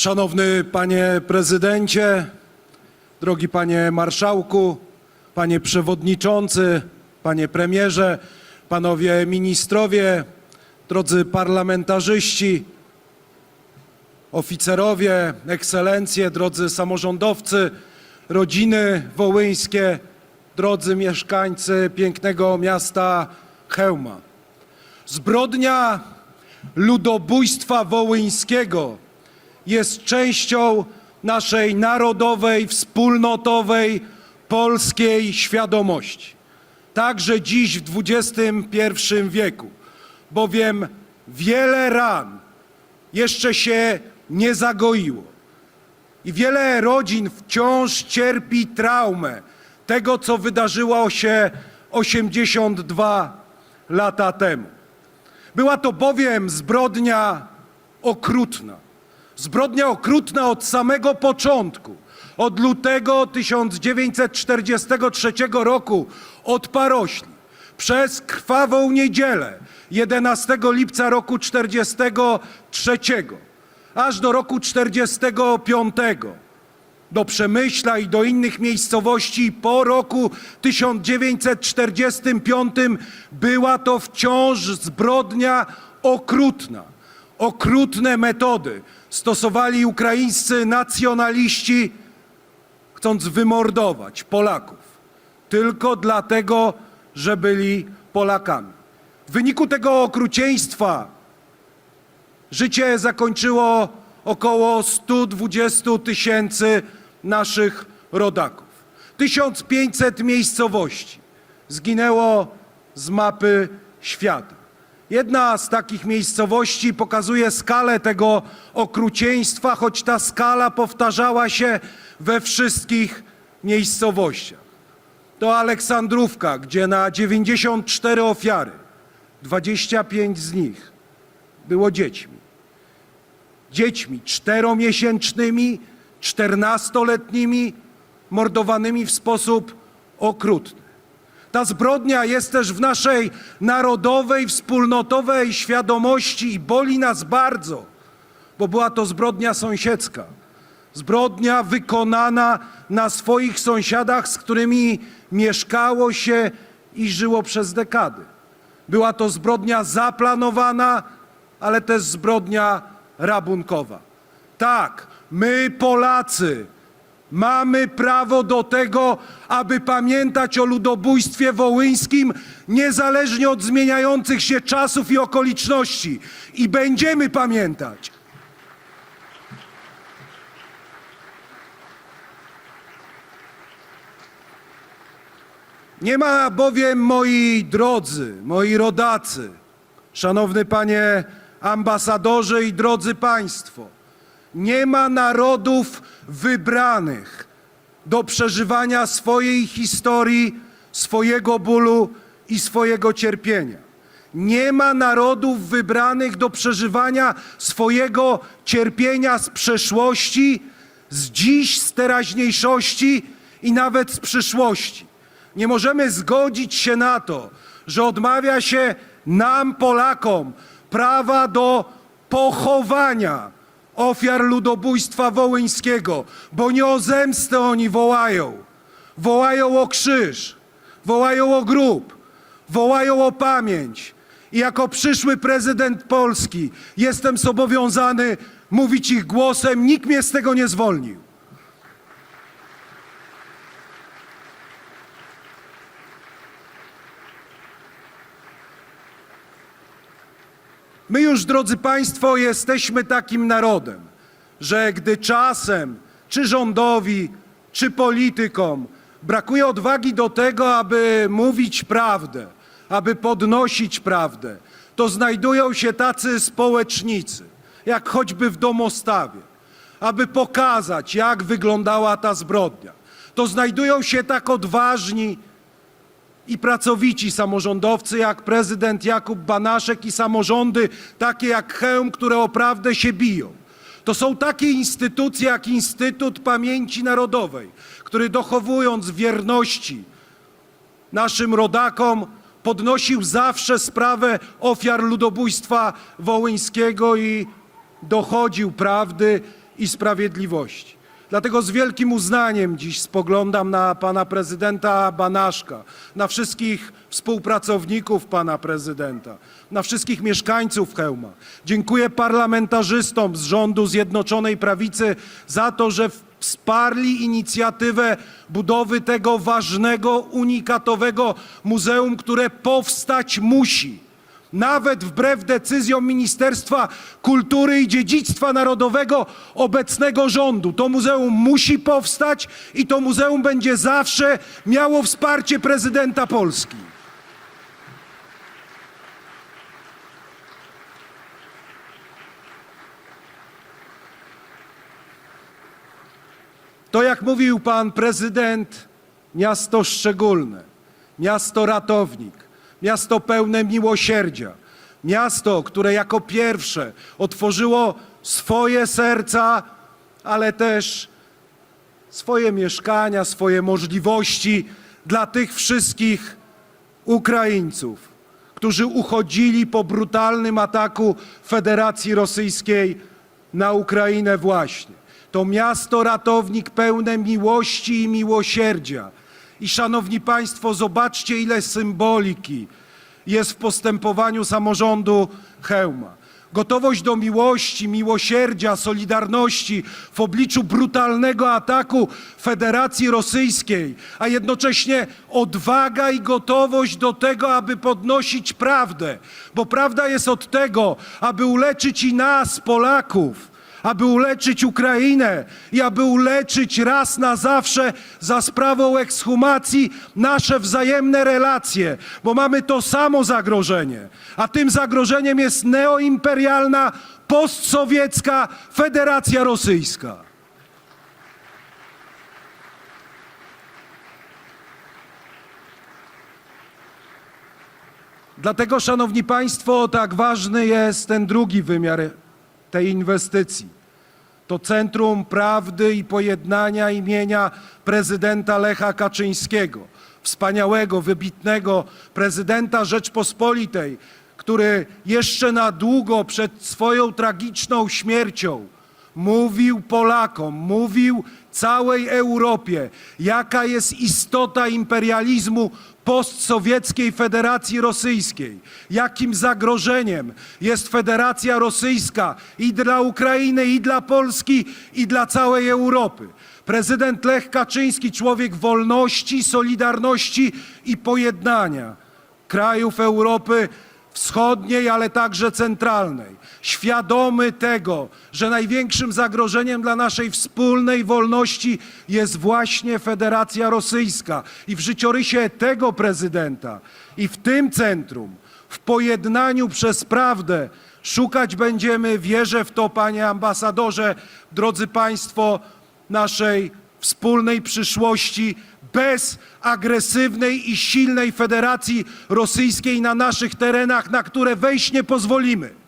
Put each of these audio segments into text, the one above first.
Szanowny panie prezydencie, drogi panie marszałku, panie przewodniczący, panie premierze, panowie ministrowie, drodzy parlamentarzyści, oficerowie, ekscelencje, drodzy samorządowcy, rodziny wołyńskie, drodzy mieszkańcy pięknego miasta Chełma. Zbrodnia ludobójstwa wołyńskiego jest częścią naszej narodowej, wspólnotowej, polskiej świadomości. Także dziś w XXI wieku, bowiem wiele ran jeszcze się nie zagoiło. I wiele rodzin wciąż cierpi traumę tego, co wydarzyło się 82 lata temu. Była to bowiem zbrodnia okrutna. Zbrodnia okrutna od samego początku. Od lutego 1943 roku od Parośli przez krwawą niedzielę 11 lipca roku 1943 aż do roku 1945 do Przemyśla i do innych miejscowości po roku 1945 była to wciąż zbrodnia okrutna. Okrutne metody stosowali ukraińscy nacjonaliści, chcąc wymordować Polaków tylko dlatego, że byli Polakami. W wyniku tego okrucieństwa Życie zakończyło około 120 tysięcy naszych rodaków. 1500 miejscowości zginęło z mapy świata. Jedna z takich miejscowości pokazuje skalę tego okrucieństwa, choć ta skala powtarzała się we wszystkich miejscowościach. To Aleksandrówka, gdzie na 94 ofiary 25 z nich było dziećmi dziećmi czteromiesięcznymi, czternastoletnimi, mordowanymi w sposób okrutny. Ta zbrodnia jest też w naszej narodowej, wspólnotowej świadomości i boli nas bardzo, bo była to zbrodnia sąsiedzka. Zbrodnia wykonana na swoich sąsiadach, z którymi mieszkało się i żyło przez dekady. Była to zbrodnia zaplanowana, ale też zbrodnia rabunkowa. Tak, my Polacy mamy prawo do tego, aby pamiętać o ludobójstwie wołyńskim, niezależnie od zmieniających się czasów i okoliczności. I będziemy pamiętać. Nie ma bowiem, moi drodzy, moi rodacy, szanowny panie ambasadorze i drodzy państwo, nie ma narodów wybranych do przeżywania swojej historii, swojego bólu i swojego cierpienia. Nie ma narodów wybranych do przeżywania swojego cierpienia z przeszłości, z dziś, z teraźniejszości i nawet z przyszłości. Nie możemy zgodzić się na to, że odmawia się nam, Polakom, prawa do pochowania ofiar ludobójstwa wołyńskiego, bo nie o zemstę oni wołają. Wołają o krzyż, wołają o grób, wołają o pamięć. I jako przyszły prezydent Polski jestem zobowiązany mówić ich głosem. Nikt mnie z tego nie zwolnił. My już, drodzy Państwo, jesteśmy takim narodem, że gdy czasem czy rządowi, czy politykom brakuje odwagi do tego, aby mówić prawdę, aby podnosić prawdę, to znajdują się tacy społecznicy, jak choćby w domostawie, aby pokazać, jak wyglądała ta zbrodnia. To znajdują się tak odważni, i pracowici samorządowcy jak prezydent Jakub Banaszek i samorządy takie jak Chełm, które o prawdę się biją. To są takie instytucje jak Instytut Pamięci Narodowej, który dochowując wierności naszym rodakom podnosił zawsze sprawę ofiar ludobójstwa wołyńskiego i dochodził prawdy i Sprawiedliwości. Dlatego z wielkim uznaniem dziś spoglądam na pana prezydenta Banaszka, na wszystkich współpracowników pana prezydenta, na wszystkich mieszkańców Chełma. Dziękuję parlamentarzystom z rządu Zjednoczonej Prawicy za to, że wsparli inicjatywę budowy tego ważnego, unikatowego muzeum, które powstać musi nawet wbrew decyzjom Ministerstwa Kultury i Dziedzictwa Narodowego obecnego rządu. To muzeum musi powstać i to muzeum będzie zawsze miało wsparcie prezydenta Polski. To, jak mówił pan prezydent, miasto szczególne, miasto ratownik, miasto pełne miłosierdzia, miasto, które jako pierwsze otworzyło swoje serca, ale też swoje mieszkania, swoje możliwości dla tych wszystkich Ukraińców, którzy uchodzili po brutalnym ataku Federacji Rosyjskiej na Ukrainę właśnie. To miasto ratownik pełne miłości i miłosierdzia. I szanowni państwo, zobaczcie ile symboliki jest w postępowaniu samorządu Chełma. Gotowość do miłości, miłosierdzia, solidarności w obliczu brutalnego ataku Federacji Rosyjskiej, a jednocześnie odwaga i gotowość do tego, aby podnosić prawdę, bo prawda jest od tego, aby uleczyć i nas, Polaków, aby uleczyć Ukrainę i aby uleczyć raz na zawsze za sprawą ekshumacji nasze wzajemne relacje, bo mamy to samo zagrożenie, a tym zagrożeniem jest neoimperialna, postsowiecka Federacja Rosyjska. Dlatego, Szanowni Państwo, tak ważny jest ten drugi wymiar tej inwestycji. To Centrum Prawdy i Pojednania imienia prezydenta Lecha Kaczyńskiego, wspaniałego, wybitnego prezydenta Rzeczpospolitej, który jeszcze na długo przed swoją tragiczną śmiercią mówił Polakom, mówił całej Europie, jaka jest istota imperializmu postsowieckiej Federacji Rosyjskiej, jakim zagrożeniem jest Federacja Rosyjska i dla Ukrainy, i dla Polski, i dla całej Europy. Prezydent Lech Kaczyński, człowiek wolności, solidarności i pojednania krajów Europy Wschodniej, ale także centralnej. Świadomy tego, że największym zagrożeniem dla naszej wspólnej wolności jest właśnie Federacja Rosyjska. I w życiorysie tego prezydenta i w tym centrum, w pojednaniu przez prawdę, szukać będziemy, wierzę w to, panie ambasadorze, drodzy państwo, naszej wspólnej przyszłości bez agresywnej i silnej Federacji Rosyjskiej na naszych terenach, na które wejść nie pozwolimy.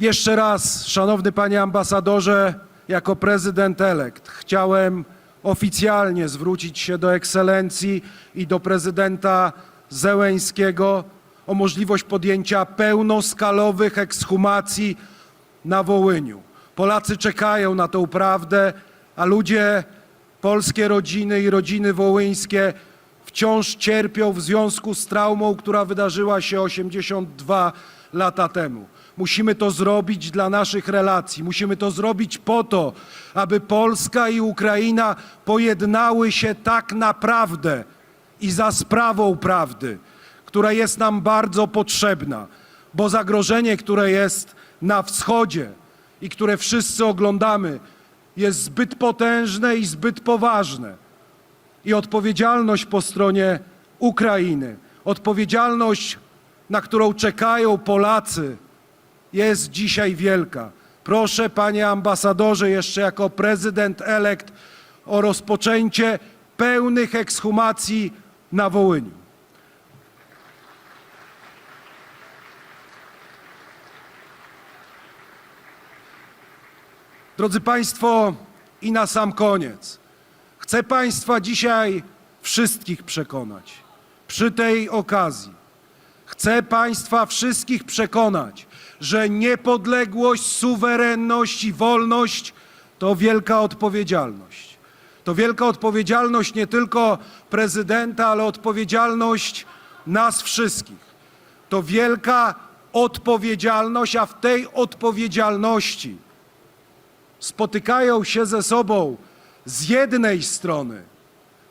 Jeszcze raz, szanowny panie ambasadorze, jako prezydent elekt chciałem oficjalnie zwrócić się do ekscelencji i do prezydenta Zełeńskiego o możliwość podjęcia pełnoskalowych ekshumacji na Wołyniu. Polacy czekają na tą prawdę, a ludzie, polskie rodziny i rodziny wołyńskie wciąż cierpią w związku z traumą, która wydarzyła się 82 lata temu. Musimy to zrobić dla naszych relacji. Musimy to zrobić po to, aby Polska i Ukraina pojednały się tak naprawdę i za sprawą prawdy, która jest nam bardzo potrzebna, bo zagrożenie, które jest na wschodzie i które wszyscy oglądamy, jest zbyt potężne i zbyt poważne. I odpowiedzialność po stronie Ukrainy, odpowiedzialność, na którą czekają Polacy, jest dzisiaj wielka. Proszę, panie ambasadorze, jeszcze jako prezydent elekt o rozpoczęcie pełnych ekshumacji na Wołyniu. Drodzy Państwo, i na sam koniec. Chcę Państwa dzisiaj wszystkich przekonać przy tej okazji, Chcę Państwa wszystkich przekonać, że niepodległość, suwerenność i wolność to wielka odpowiedzialność. To wielka odpowiedzialność nie tylko prezydenta, ale odpowiedzialność nas wszystkich. To wielka odpowiedzialność, a w tej odpowiedzialności spotykają się ze sobą z jednej strony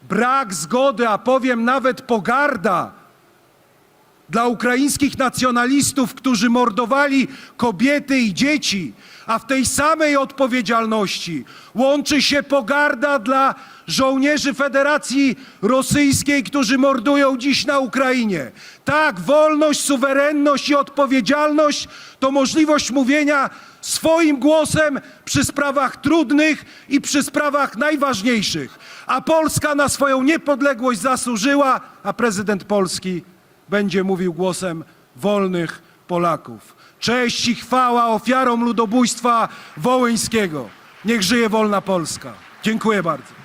brak zgody, a powiem nawet pogarda dla ukraińskich nacjonalistów, którzy mordowali kobiety i dzieci, a w tej samej odpowiedzialności łączy się pogarda dla żołnierzy Federacji Rosyjskiej, którzy mordują dziś na Ukrainie. Tak, wolność, suwerenność i odpowiedzialność to możliwość mówienia swoim głosem przy sprawach trudnych i przy sprawach najważniejszych. A Polska na swoją niepodległość zasłużyła, a prezydent Polski będzie mówił głosem wolnych Polaków. Cześć i chwała ofiarom ludobójstwa wołyńskiego. Niech żyje wolna Polska. Dziękuję bardzo.